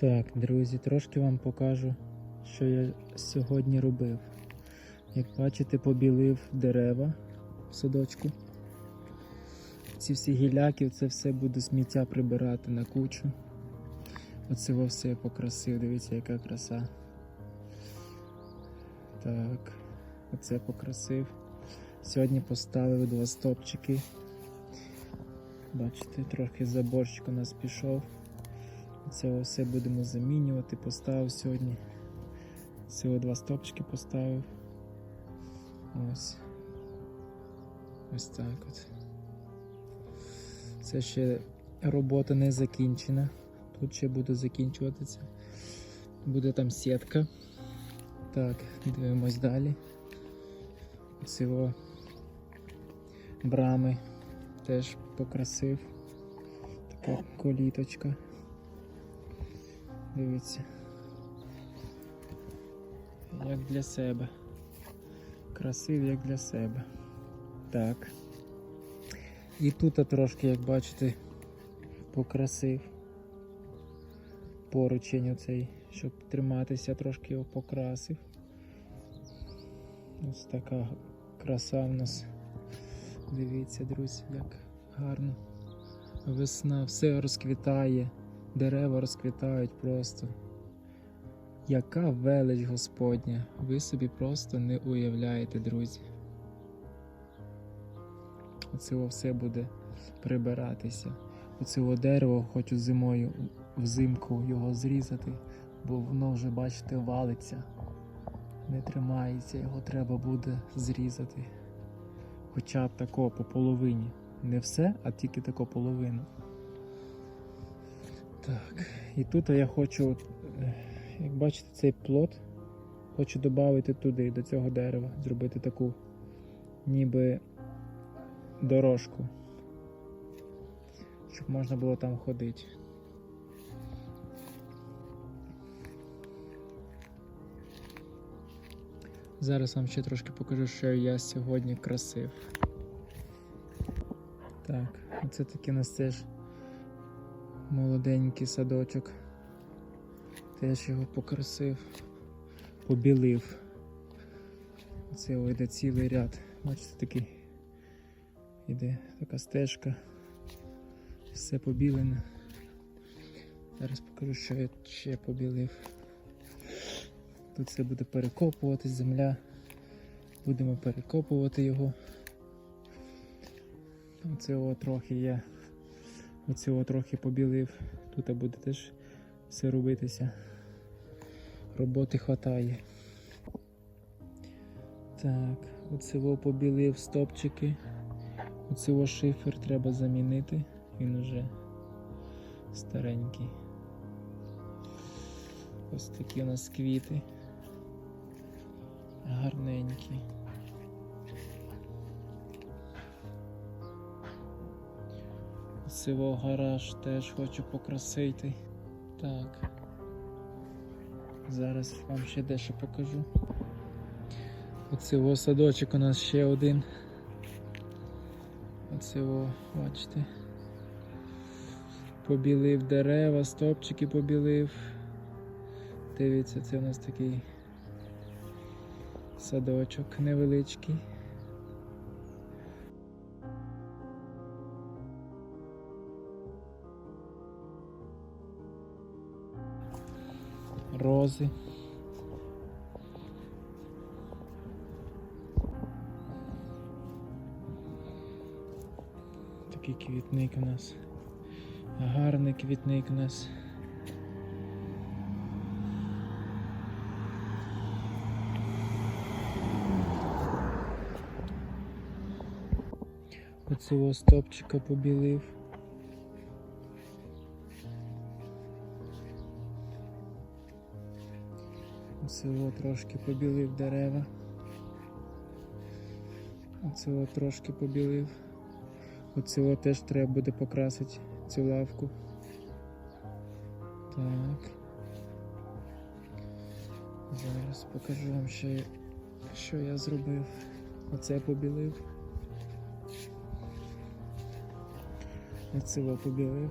Так, друзі, трошки вам покажу, що я сьогодні робив. Як бачите, побілив дерева в садочку. Ці всі гіляки, це все буду сміття прибирати на кучу. Оце все покрасив, дивіться, яка краса. Так, оце покрасив. Сьогодні поставив два стопчики. Бачите, трохи заборчик у нас пішов. Це все будемо замінювати. Поставив сьогодні. Всього два стопчики поставив. Ось. Ось так от. Це ще робота не закінчена. Тут ще буде закінчуватися. Буде там сітка. Так, дивимось далі. Цього брами теж покрасив. Така коліточка. Дивіться. Як для себе. Красив як для себе. Так. І тут трошки, як бачите, покрасив поручень оцей, щоб триматися, трошки його покрасив. Ось така краса в нас. Дивіться, друзі, як гарно. Весна, все розквітає, дерева розквітають просто. Яка велич Господня, ви собі просто не уявляєте, друзі. Оце все буде прибиратися. Оце дерево хочу зимою взимку його зрізати, бо воно вже, бачите, валиться, не тримається, його треба буде зрізати. Хоча б тако по половині. Не все, а тільки тако половину. Так, і тут я хочу, е, як бачите, цей плод хочу додати туди, до цього дерева, зробити таку ніби дорожку, щоб можна було там ходити. Зараз вам ще трошки покажу, що я сьогодні красив. Так, оце такий у нас молоденький садочок. Теж його покрасив, побілив. Його йде цілий ряд. Бачите, такий іде така стежка. Все побілене. Зараз покажу, що я ще побілив. Тут все буде перекопуватись, земля. Будемо перекопувати його. Оцього трохи я оцього трохи побілив. Тут буде теж все робитися. Роботи хватає. Так, оцього побілив стопчики. Оцього шифер треба замінити. Він уже старенький. Ось такі у нас квіти. Гарненькі. Сиво гараж теж хочу покрасити. Так. Зараз вам ще дещо покажу. Оцього садочок у нас ще один. Оцього, бачите. Побілив дерева, стопчики побілив. Дивіться, це у нас такий садочок невеличкий. Рози. Такий квітник у нас. Гарний квітник у нас. Оцього стопчика побілив. Оцього трошки побілив дерева. Оцього трошки побілив. Оцього теж треба буде покрасити цю лавку. Так. Зараз покажу вам ще, що я зробив. Оце побілив. Оце побілив.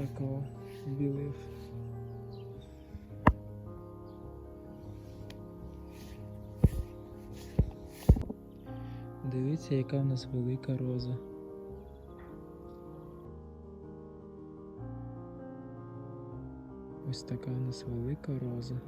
Такого білив. Дивіться, яка в нас велика роза. Ось така у нас велика роза.